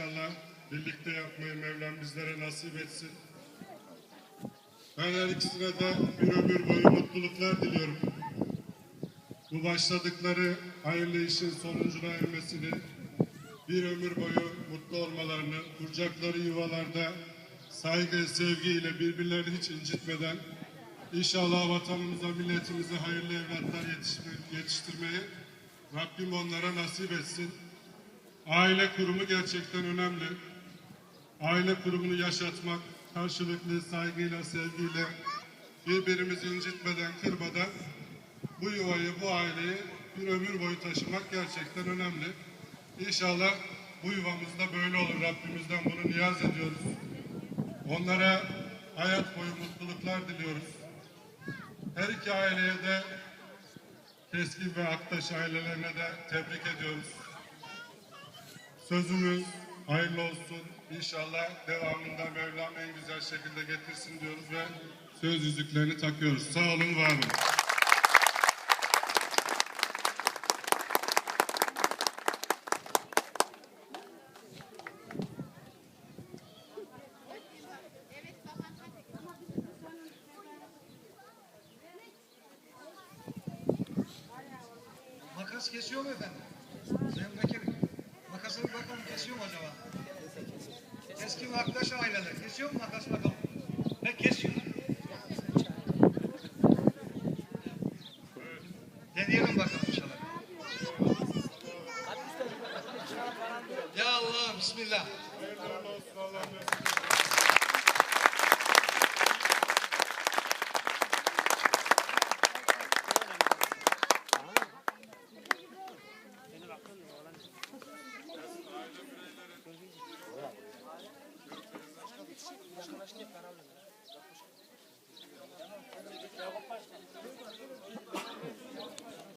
inşallah birlikte yapmayı Mevlam bizlere nasip etsin. Ben her ikisine de bir ömür boyu mutluluklar diliyorum. Bu başladıkları hayırlı işin sonucuna ermesini, bir ömür boyu mutlu olmalarını, kuracakları yuvalarda saygı, sevgiyle birbirlerini hiç incitmeden inşallah vatanımıza, milletimize hayırlı evlatlar yetiştir- yetiştirmeyi Rabbim onlara nasip etsin. Aile kurumu gerçekten önemli. Aile kurumunu yaşatmak, karşılıklı saygıyla, sevgiyle birbirimizi incitmeden, kırmadan bu yuvayı, bu aileyi bir ömür boyu taşımak gerçekten önemli. İnşallah bu yuvamızda böyle olur. Rabbimizden bunu niyaz ediyoruz. Onlara hayat boyu mutluluklar diliyoruz. Her iki aileye de Keskin ve Aktaş ailelerine de tebrik ediyoruz. Sözümüz hayırlı olsun. İnşallah devamında Mevlam en güzel şekilde getirsin diyoruz ve söz yüzüklerini takıyoruz. Sağ olun, var olun. Makas kesiyor mu efendim? Sayın Vekilim. Makasını bakalım kesiyor mu acaba? Keskin arkadaş aileler. Kesiyor mu makas bakalım? Ne kesiyor? Deneyelim bakalım inşallah. Ya Allah, Bismillah. Właśnie Karol